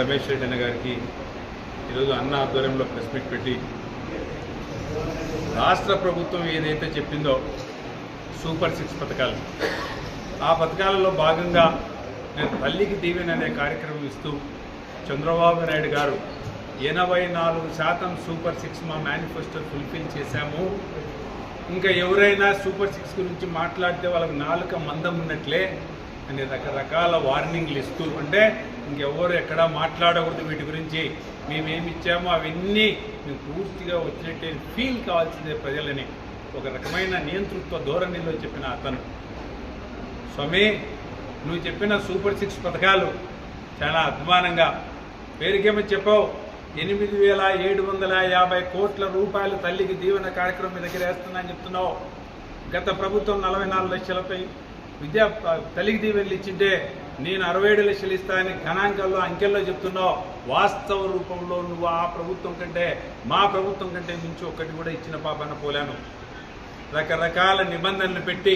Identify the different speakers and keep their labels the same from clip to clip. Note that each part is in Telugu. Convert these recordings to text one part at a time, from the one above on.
Speaker 1: రమేష్ రెడ్డి అన్న గారికి ఈరోజు అన్న ఆధ్వర్యంలో ప్రెస్ మీట్ పెట్టి రాష్ట్ర ప్రభుత్వం ఏదైతే చెప్పిందో సూపర్ సిక్స్ పథకాలు ఆ పథకాలలో భాగంగా నేను తల్లికి దీవెన అనే కార్యక్రమం ఇస్తూ చంద్రబాబు నాయుడు గారు ఎనభై నాలుగు శాతం సూపర్ సిక్స్ మా మేనిఫెస్టో ఫుల్ఫిల్ చేశాము. ఇంకా ఎవరైనా సూపర్ సిక్స్ గురించి మాట్లాడితే వాళ్ళకి నాలుక మందం ఉన్నట్లే అని రకరకాల వార్నింగ్లు ఇస్తూ అంటే ఇంకెవరు ఎక్కడా మాట్లాడకూడదు వీటి గురించి. మేమేమి ఇచ్చామో అవన్నీ మేము పూర్తిగా వచ్చినట్టే ఫీల్ కావాల్సిందే ప్రజలని. ఒక రకమైన నియంతృత్వ ధోరణిలో చెప్పిన అతను. స్వామి నువ్వు చెప్పిన సూపర్ సిక్స్ పథకాలు చాలా అభిమానంగా పేరుకేమో చెప్పావు? ఎనిమిది వేల ఏడు వందల యాభై కోట్ల రూపాయలు తల్లికి దీవెన కార్యక్రమం మీ దగ్గర వేస్తుందని చెప్తున్నావు. గత ప్రభుత్వం నలభై నాలుగు లక్షలపై విద్యా తల్లికి దీవెనలు ఇచ్చింటే నేను అరవై ఏడు లక్షలు ఇస్తానని గణాంకాల్లో అంకెల్లో చెప్తున్నావు. వాస్తవ రూపంలో నువ్వు ఆ ప్రభుత్వం కంటే మా ప్రభుత్వం కంటే మించి ఒక్కటి కూడా ఇచ్చిన పాపన పోలాను. రకరకాల నిబంధనలు పెట్టి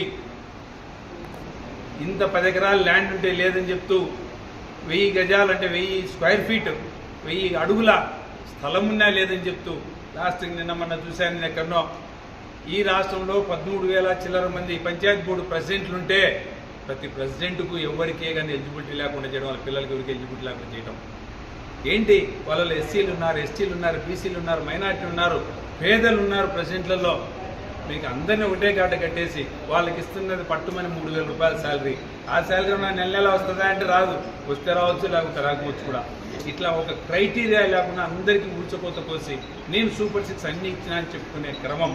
Speaker 1: ఇంత పది ఎకరాలు ల్యాండ్ ఉంటే లేదని చెప్తూ వెయ్యి గజాలు అంటే వెయ్యి స్క్వేర్ ఫీట్ వెయ్యి అడుగుల స్థలం ఉన్నా లేదని చెప్తూ లాస్ట్కి నిన్న మొన్న చూశాను నేను ఎక్కడో ఈ రాష్ట్రంలో పదమూడు వేల చిల్లర మంది పంచాయతీ బోర్డు ప్రెసిడెంట్లుంటే ప్రతి ప్రెసిడెంట్కు ఎవరికే కానీ ఎలిజిబిలిటీ లేకుండా చేయడం వాళ్ళ పిల్లలకి ఎవరికి ఎలిజిబిలిటీ లేకుండా చేయడం. ఏంటి? వాళ్ళలో ఎస్సీలు ఉన్నారు ఎస్టీలు ఉన్నారు బీసీలు ఉన్నారు మైనార్టీ ఉన్నారు పేదలు ఉన్నారు ప్రెసిడెంట్లలో. మీకు అందరినీ ఒకటే కాట కట్టేసి వాళ్ళకి ఇస్తున్నది పట్టుమని మూడు వేల రూపాయల శాలరీ. ఆ శాలరీ నా నెల నెల వస్తుందా అంటే రాదు. వస్తే రావచ్చు లేకపోతే రాకపోవచ్చు కూడా. ఇట్లా ఒక క్రైటీరియా లేకుండా అందరికీ ఊడ్చకోత కోసి నేను సూపర్ సిక్స్ అన్ని ఇచ్చినా అని చెప్పుకునే క్రమం.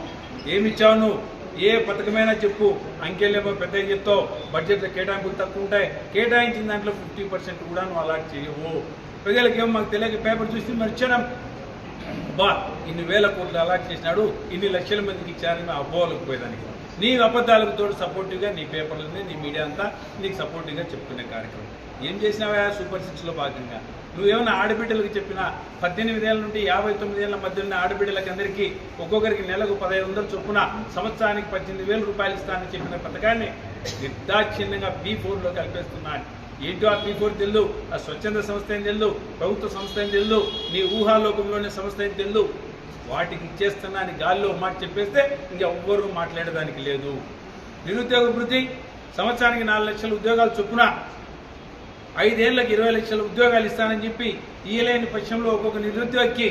Speaker 1: ఏమిచ్చావు నువ్వు? ఏ పథకమైనా చెప్పు. అంకెలేమో పెద్ద చెప్తావు బడ్జెట్లో కేటాయింపులు తక్కువ ఉంటాయి. కేటాయించిన దాంట్లో ఫిఫ్టీ పర్సెంట్ కూడా నువ్వు అలాట్ చేయవు. ప్రజలకేమో మాకు తెలియక పేపర్ చూసి మరి బా ఇన్ని వేల కోట్లు అలాట్ చేసినాడు. ఇన్ని లక్షల మందికి ఇచ్చారని అబ్బోలకు పోయేదానికి. నీ అబద్ధాలకు తోడు సపోర్టివ్గా నీ పేపర్లు నీ మీడియా అంతా నీకు సపోర్టివ్గా చెప్పుకునే కార్యక్రమం. ఏం చేసినావా సూపర్ సిక్స్లో భాగంగా. నువ్వేమన్నా ఆడబిడ్డలకు చెప్పిన పద్దెనిమిది ఏళ్ళ నుండి యాభై తొమ్మిది ఏళ్ళ మధ్య ఉన్న ఆడబిడ్డలకి అందరికీ ఒక్కొక్కరికి నెలకు పదహైదు వందలు చొప్పున సంవత్సరానికి పద్దెనిమిది వేల రూపాయలు ఇస్తానని చెప్పిన పథకాన్ని నిర్దాక్షిణ్యంగా బీ ఫోర్లో కలిపేస్తున్నాను. ఏంటో ఆ పీ ఫోర్ తెల్లు ఆ స్వచ్ఛంద సంస్థ ఏం తెల్లు ప్రభుత్వ సంస్థ ఏం తెల్లు నీ ఊహాలోకంలోని సంస్థ ఏం తెల్లు వాటికి ఇచ్చేస్తున్నా అని గాల్లో మాట చెప్పేస్తే ఇంకెవ్వరూ మాట్లాడేదానికి లేదు. నిరుద్యోగ వృద్ధి సంవత్సరానికి నాలుగు లక్షల ఉద్యోగాలు చొప్పున ఐదేళ్ళకు ఇరవై లక్షల ఉద్యోగాలు ఇస్తానని చెప్పి ఇయలేని పక్షంలో ఒక్కొక్క నిరుద్యోగికి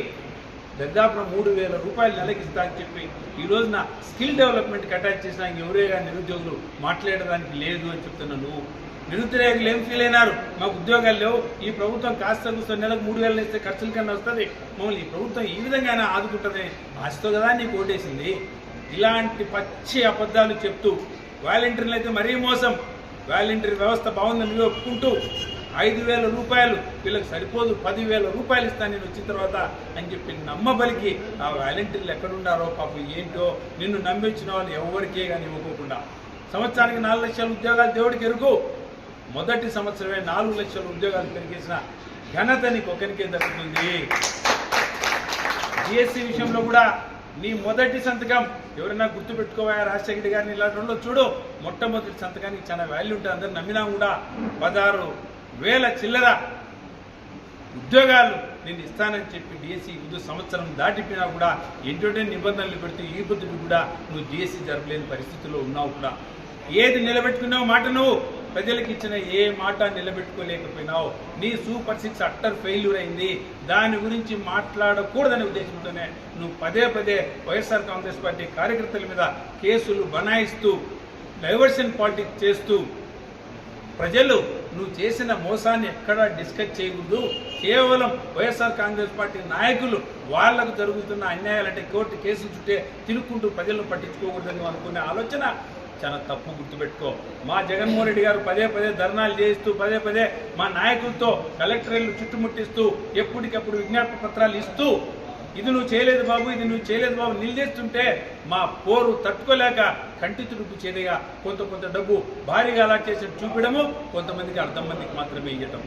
Speaker 1: దాదాపు మూడు వేల రూపాయలు నెలకి ఇస్తా అని చెప్పి ఈ రోజున స్కిల్ డెవలప్మెంట్కి అటాచ్ చేసిన ఎవరే కానీ నిరుద్యోగులు మాట్లాడడానికి లేదు అని చెప్తున్నాను నువ్వు నిరుద్యోగులు ఏం ఫీల్ అయినారు? మాకు ఉద్యోగాలు లేవు. ఈ ప్రభుత్వం కాస్త కూస్త నెలకు మూడు వేలు ఇస్తే ఖర్చుల కన్నా వస్తుంది. మమ్మల్ని ఈ ప్రభుత్వం ఈ విధంగానే ఆదుకుంటుంది. ఆశతో కదా నీకు ఓటేసింది. ఇలాంటి పచ్చి అబద్ధాలు చెప్తూ వాలంటీర్లు అయితే మరీ మోసం. వాలంటీర్ వ్యవస్థ బాగుందని ఒప్పుకుంటూ ఐదు వేల రూపాయలు వీళ్ళకి సరిపోదు పదివేల రూపాయలు ఇస్తాను నేను వచ్చిన తర్వాత అని చెప్పి నమ్మబలికి ఆ వాలంటీర్లు ఎక్కడున్నారో పాపం ఏంటో నిన్ను నమ్మించిన వాళ్ళు ఎవరికే కానీ ఇవ్వకోకుండా. సంవత్సరానికి నాలుగు లక్షల ఉద్యోగాలు దేవుడికి ఎరుగు. మొదటి సంవత్సరమే నాలుగు లక్షల ఉద్యోగాలు పెరిగేసిన ఘనత నీకు ఒకరికే దక్కుతుంది. జిఎస్సి విషయంలో కూడా నీ మొదటి సంతకం ఎవరైనా గుర్తుపెట్టుకోవా రాజశేఖర్ గారిని ఇలాంటి చూడు. మొట్టమొదటి సంతకానికి చాలా వాల్యూ ఉంటుంది అందరు నమ్మినా కూడా పదహారు వేల చిల్లర ఉద్యోగాలు నేను ఇస్తానని చెప్పి డిఎస్సి ముందు సంవత్సరం దాటిపోయినా కూడా ఎటువంటి నిబంధనలు పెడితే ఈ బుద్ధుడు కూడా నువ్వు డిఎస్సి జరపలేని పరిస్థితుల్లో ఉన్నావు కూడా. ఏది నిలబెట్టుకున్నావు మాట నువ్వు? ప్రజలకు ఇచ్చిన ఏ మాట నిలబెట్టుకోలేకపోయినావు? నీ సూపర్ సిక్స్ అట్టర్ ఫెయిల్యూర్ అయింది. దాని గురించి మాట్లాడకూడదనే ఉద్దేశంతోనే నువ్వు పదే పదే వైఎస్ఆర్ కాంగ్రెస్ పార్టీ కార్యకర్తల మీద కేసులు బనాయిస్తూ డైవర్షన్ పాలిటిక్స్ చేస్తూ ప్రజలు నువ్వు చేసిన మోసాన్ని ఎక్కడా డిస్కస్ చేయకూడదు. కేవలం వైఎస్ఆర్ కాంగ్రెస్ పార్టీ నాయకులు వాళ్ళకు జరుగుతున్న అన్యాయాలంటే కోర్టు కేసులు చుట్టే తిరుక్కుంటూ ప్రజలను పట్టించుకోకూడదని అనుకునే ఆలోచన చాలా తప్పు గుర్తుపెట్టుకో. మా జగన్మోహన్ రెడ్డి గారు పదే పదే ధర్నాలు చేయిస్తూ పదే పదే మా నాయకులతో కలెక్టరేట్లు చుట్టుముట్టిస్తూ ఎప్పటికప్పుడు విజ్ఞాపన పత్రాలు ఇస్తూ ఇది నువ్వు చేయలేదు బాబు ఇది నువ్వు చేయలేదు బాబు నిలదీస్తుంటే మా పోరు తట్టుకోలేక కంటి తుడుపు చేదిగా కొంత కొంత డబ్బు భారీగా అలా చేసి చూపించడము కొంతమందికి అర్థం మందికి మాత్రమే ఇవ్వటం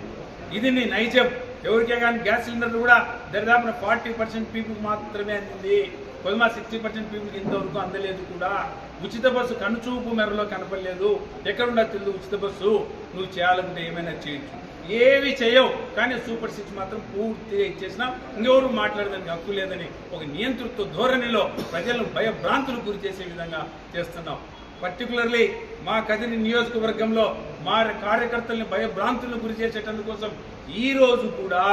Speaker 1: ఇది నీ నైజం. ఎవరికే కానీ గ్యాస్ సిలిండర్లు కూడా దరిదాపున ఫార్టీ పర్సెంట్ పీపుల్ మాత్రమే అందింది. కొద్దిమా సిక్స్టీ పర్సెంట్ పీపుల్కి ఇంతవరకు అందలేదు కూడా. ఉచిత బస్సు కనుచూపు మెరలో కనపడలేదు. ఎక్కడున్నా తెలుదు ఉచిత బస్సు? నువ్వు చేయాలంటే ఏమైనా చేయొచ్చు. ఏవి చేయవు. కానీ సూపర్ సిక్స్ మాత్రం పూర్తిగా ఇచ్చేసినా ఇంకెవరు మాట్లాడడానికి హక్కు లేదని ఒక నియంతృత్వ ధోరణిలో ప్రజలను భయభ్రాంతులు గురి చేసే విధంగా చేస్తున్నాం. పర్టికులర్లీ మా కదిరి నియోజకవర్గంలో మా కార్యకర్తల్ని భయభ్రాంతులను గురి చేసేటందుకోసం ఈ రోజు కూడా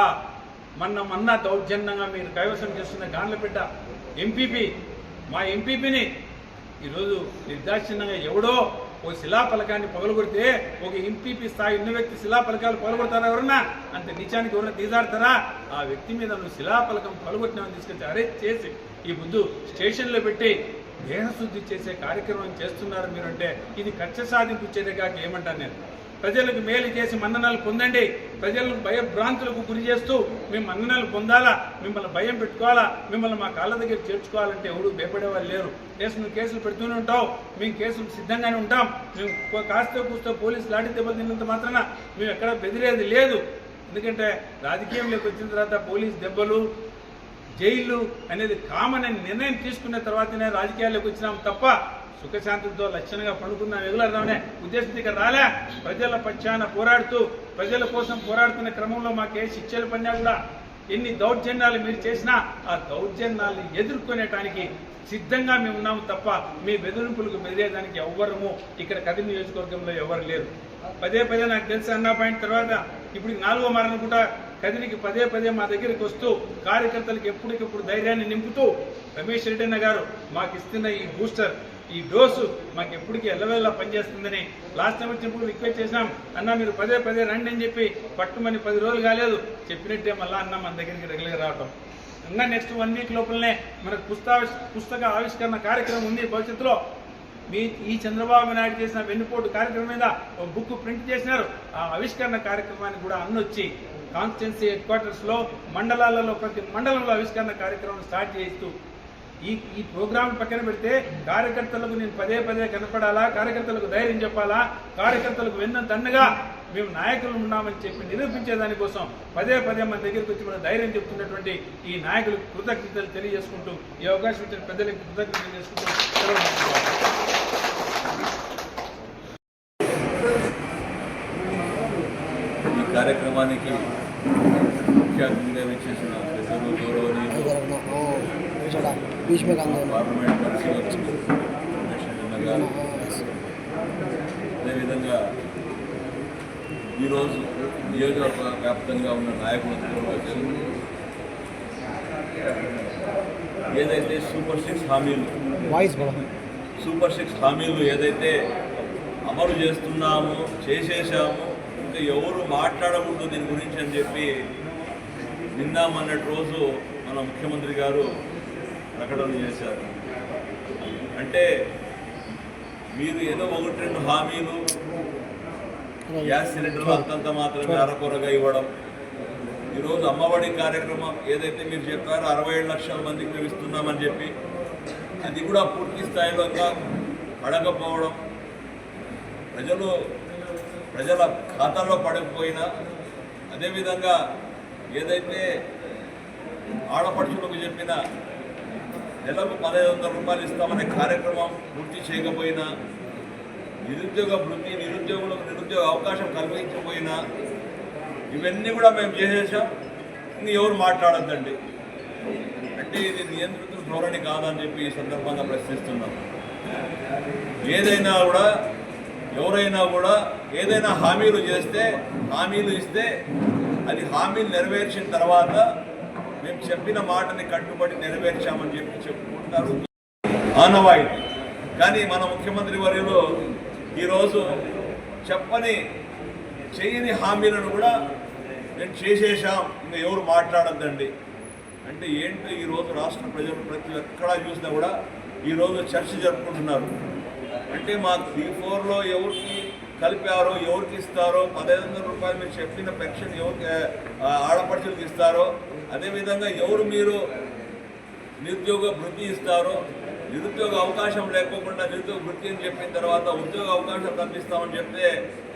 Speaker 1: మొన్న మొన్న దౌర్జన్యంగా మీరు కైవసం చేస్తున్న గాన్లపేట ఎంపీపీ మా ఎంపీపీని ఈరోజు నిర్దాక్షిణ్యంగా ఎవడో ఓ శిలా పలకాన్ని పగలగొడితే ఒక ఎంపీపీ స్థాయి ఉన్న వ్యక్తి శిలా పలకాలు పగలగొడతారా ఎవరన్నా? అంత నిజానికి ఎవరన్నా తీదాడతారా ఆ వ్యక్తి మీద నువ్వు శిలాఫలకం పగలగొట్టినామని తీసుకొచ్చి అరెస్ట్ చేసి ఈ బుద్ధు స్టేషన్లో పెట్టి దేహశుద్ధి చేసే కార్యక్రమం చేస్తున్నారు మీరంటే ఇది కక్ష సాధింపు చర్యగా ఏమంటాను నేను? ప్రజలకు మేలు చేసి మన్ననాలు పొందండి. ప్రజలను భయభ్రాంతులకు గురి చేస్తూ మేము మన్ననాలు పొందాలా? మిమ్మల్ని భయం పెట్టుకోవాలా? మిమ్మల్ని మా కాళ్ళ దగ్గర చేర్చుకోవాలంటే ఎవడు భయపడే వాళ్ళు లేరు. కేసు నువ్వు కేసులు పెడుతూనే ఉంటావు మేము కేసులు సిద్ధంగానే ఉంటాం. మేము కాస్తో కాస్త కూస్తో పోలీసు లాఠీ దెబ్బలు తిన్నంత మాత్రాన మేము ఎక్కడ బెదిరేది లేదు. ఎందుకంటే రాజకీయంలోకి వచ్చిన తర్వాత పోలీస్ దెబ్బలు జైలు అనేది కామన్ అని నిర్ణయం తీసుకున్న తర్వాతనే రాజకీయాల్లోకి వచ్చినాం తప్ప సుఖశాంతులతో లక్షణంగా పండుకుందాం ఎగులదామనే ఉద్దేశంతో ఇక్కడ రాలే. ప్రజల పక్షాన పోరాడుతూ ప్రజల కోసం పోరాడుతున్న క్రమంలో మాకు ఏ శిక్షలు పడినా కూడా ఎన్ని దౌర్జన్యాలు మీరు చేసినా ఆ దౌర్జన్యాల్ని ఎదుర్కొనేటానికి సిద్ధంగా మేము ఉన్నాము తప్ప మీ బెదిరింపులకు బెదిరేదానికి ఎవ్వరము ఇక్కడ కదిరి నియోజకవర్గంలో ఎవరు లేరు. పదే పదే నాకు తెలిసి అన్న పాయింట్ తర్వాత ఇప్పుడు నాలుగో మారం కూడా కదిరికి పదే పదే మా దగ్గరికి వస్తూ కార్యకర్తలకు ఎప్పటికప్పుడు ధైర్యాన్ని నింపుతూ రమేష్ రెడ్డి అన్న గారు మాకు ఇస్తున్న ఈ బూస్టర్ ఈ డోసు మాకు ఎప్పటికీ ఎల్లవెల్లా పనిచేస్తుందని లాస్ట్ టైం వచ్చినప్పుడు రిక్వెస్ట్ చేసినాం. అన్న మీరు పదే పదే రండి అని చెప్పి పట్టుమని పది రోజులు కాలేదు. చెప్పినట్టే మళ్ళీ అన్న మన దగ్గరికి రెగ్యులర్ రావటం. ఇంకా నెక్స్ట్ వన్ వీక్ లోపలనే మనకు పుస్తక పుస్తక ఆవిష్కరణ కార్యక్రమం ఉంది భవిష్యత్తులో. మీ ఈ చంద్రబాబు నాయుడు చేసిన వెన్నుపోటు కార్యక్రమం మీద ఒక బుక్ ప్రింట్ చేసినారు. ఆ ఆవిష్కరణ కార్యక్రమానికి కూడా అన్నొచ్చి కాన్స్టిట్యున్సీ హెడ్ క్వార్టర్స్లో మండలాలలో ప్రతి మండలంలో ఆవిష్కరణ కార్యక్రమం స్టార్ట్ చేస్తూ ఈ ఈ ప్రోగ్రాం పక్కన పెడితే కార్యకర్తలకు నేను పదే పదే కనపడాలా కార్యకర్తలకు ధైర్యం చెప్పాలా కార్యకర్తలకు వెన్న దండగా మేము నాయకులు ఉన్నామని చెప్పి నిరూపించే దానికోసం పదే పదే మన దగ్గరికి వచ్చి మన ధైర్యం చెప్తున్నటువంటి ఈ నాయకులకు కృతజ్ఞతలు తెలియజేసుకుంటూ ఈ అవకాశం ఇచ్చిన పెద్దలకు కృతజ్ఞతలు చేసుకుంటూ
Speaker 2: ఈ కార్యక్రమానికి ముఖ్య అతిథిగా వచ్చేసిన పెద్దలు గౌరవనీయులు.
Speaker 3: बीच में काम देना
Speaker 2: పార్లమెంట్ పరిశీలన రమేష్ అన్న గారు అదేవిధంగా ఈరోజు నియోజకవర్గ వ్యాప్తంగా ఉన్న నాయకులందరూ వచ్చి ఏదైతే సూపర్ సిక్స్ హామీలు
Speaker 3: वॉइस बढ़ा
Speaker 2: సూపర్ సిక్స్ హామీలు ఏదైతే అమలు చేస్తున్నామో చేసేసామో ఇంకా ఎవరు మాట్లాడకూడదు దీని గురించి అని చెప్పి నిన్న మొన్నటి రోజు మన ముఖ్యమంత్రి గారు ప్రకటన చేశారు. అంటే మీరు ఏదో ఒకటి రెండు హామీలు గ్యాస్ సిలిండర్లు అంతంత మాత్రమే అరకొరగా ఇవ్వడం. ఈరోజు అమ్మఒడి కార్యక్రమం ఏదైతే మీరు చెప్పారో అరవై ఏడు లక్షల మందికి మేము ఇస్తున్నామని చెప్పి అది కూడా పూర్తి స్థాయిలో పడకపోవడం. ప్రజలు ప్రజల ఖాతాలో పడకపోయినా అదేవిధంగా ఏదైతే ఆడపడుచులకు చెప్పిన నెలకు పదహైదు వందల రూపాయలు ఇస్తామనే కార్యక్రమం పూర్తి చేయకపోయినా నిరుద్యోగ వృత్తి నిరుద్యోగులకు నిరుద్యోగ అవకాశం కల్పించకపోయినా ఇవన్నీ కూడా మేము చేసేసాం. ఇంక ఎవరు మాట్లాడద్దండి. అంటే ఇది నియంత్రిత ధోరణి కాదని చెప్పి ఈ సందర్భంగా ప్రశ్నిస్తున్నాం. ఏదైనా కూడా ఎవరైనా కూడా ఏదైనా హామీలు చేస్తే హామీలు ఇస్తే అది హామీలు నెరవేర్చిన తర్వాత మేము చెప్పిన మాటని కట్టుబడి నెరవేర్చామని చెప్పి చెప్పుకుంటారు ఆనవాయితీ కానీ మన ముఖ్యమంత్రి వర్యులు ఈరోజు చెప్పని చేయని హామీలను కూడా మేము చేసేసాం ఇంకా ఎవరు మాట్లాడద్దండి. అంటే ఏంటో ఈరోజు రాష్ట్ర ప్రజలు ప్రతి ఎక్కడా చూసినా కూడా ఈరోజు చర్చ జరుపుకుంటున్నారు. అంటే మా త్రీ ఫోర్లో ఎవరికి కలిపారో ఎవరికి ఇస్తారో పదహైదు వందల రూపాయలు మీరు చెప్పిన పెన్షన్ ఎవరికి ఆడపడుచులకు ఇస్తారో అదేవిధంగా ఎవరు మీరు నిరుద్యోగ వృత్తి ఇస్తారో నిరుద్యోగ అవకాశం లేకోకుండా నిరుద్యోగ వృత్తి అని చెప్పిన తర్వాత ఉద్యోగ అవకాశం కల్పిస్తామని చెప్తే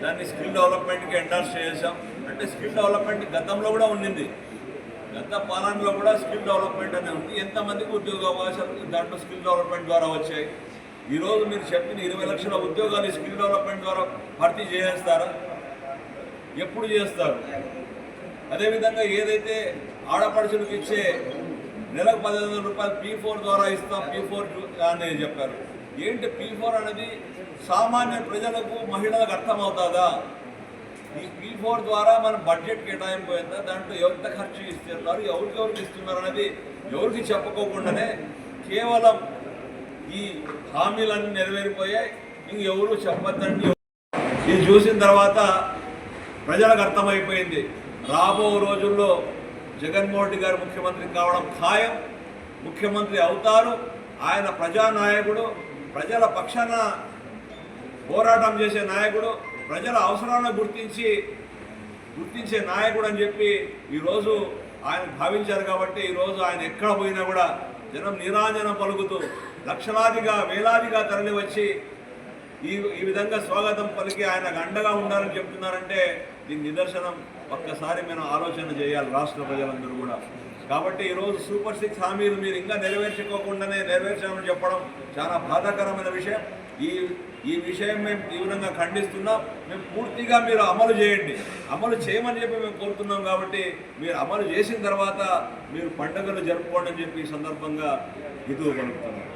Speaker 2: దాన్ని స్కిల్ డెవలప్మెంట్కి ఎండార్స్ చేసాం అంటే స్కిల్ డెవలప్మెంట్ గతంలో కూడా ఉండింది. గత పాలనలో కూడా స్కిల్ డెవలప్మెంట్ అనేది ఉంది. ఎంతమందికి ఉద్యోగ అవకాశాలు దాంట్లో స్కిల్ డెవలప్మెంట్ ద్వారా వచ్చాయి. ఈరోజు మీరు చెప్పిన ఇరవై లక్షల ఉద్యోగాలు స్కిల్ డెవలప్మెంట్ ద్వారా భర్తీ చేసేస్తారా? ఎప్పుడు చేస్తారు? అదేవిధంగా ఏదైతే ఆడపడుచులకు ఇచ్చే నెలకు పదిహేను వందల రూపాయలు పీ ఫోర్ ద్వారా ఇస్తాం. పీ ఫోర్ అని చెప్పారు ఏంటి పీ ఫోర్ అనేది సామాన్య ప్రజలకు మహిళలకు అర్థమవుతుందా? ఈ పీ ఫోర్ ద్వారా మన బడ్జెట్ కేటాయింపు ఎంత దాంట్లో ఎంత ఖర్చు ఇస్తున్నారు? ఎవరికి ఎవరికి ఇస్తున్నారు అనేది ఎవరికి చెప్పుకోకుండానే కేవలం ఈ హామీలన్నీ నెరవేరిపోయాయి. ఇంక ఎవరు చెప్పొద్దండి. ఇది చూసిన తర్వాత ప్రజలకు అర్థమైపోయింది. రాబో రోజుల్లో జగన్మోహన్ రెడ్డి గారు ముఖ్యమంత్రి కావడం ఖాయం. ముఖ్యమంత్రి అవుతారు. ఆయన ప్రజానాయకుడు ప్రజల పక్షాన పోరాటం చేసే నాయకుడు ప్రజల అవసరాలను గుర్తించి గుర్తించే నాయకుడు అని చెప్పి ఈరోజు ఆయన భావించారు కాబట్టి ఈరోజు ఆయన ఎక్కడ పోయినా కూడా జనం నిరాజనం పలుకుతూ లక్షలాదిగా వేలాదిగా తరలి వచ్చి ఈ ఈ విధంగా స్వాగతం పలికి ఆయనకు అండగా ఉండాలని చెప్తున్నారంటే దీని నిదర్శనం ఒక్కసారి మనం ఆలోచన చేయాలి రాష్ట్ర ప్రజలందరూ కూడా. కాబట్టి ఈరోజు సూపర్ సిక్స్ హామీలు మీరు ఇంకా నెరవేర్చుకోకుండానే నెరవేర్చామని చెప్పడం చాలా బాధాకరమైన విషయం. ఈ ఈ విషయం మేము తీవ్రంగా ఖండిస్తున్నాం. మేము పూర్తిగా మీరు అమలు చేయండి. అమలు చేయమని చెప్పి మేము కోరుతున్నాం కాబట్టి మీరు అమలు చేసిన తర్వాత మీరు పండుగలు జరుపుకోండి అని చెప్పి ఈ సందర్భంగా హితువు పలుకుతున్నాం.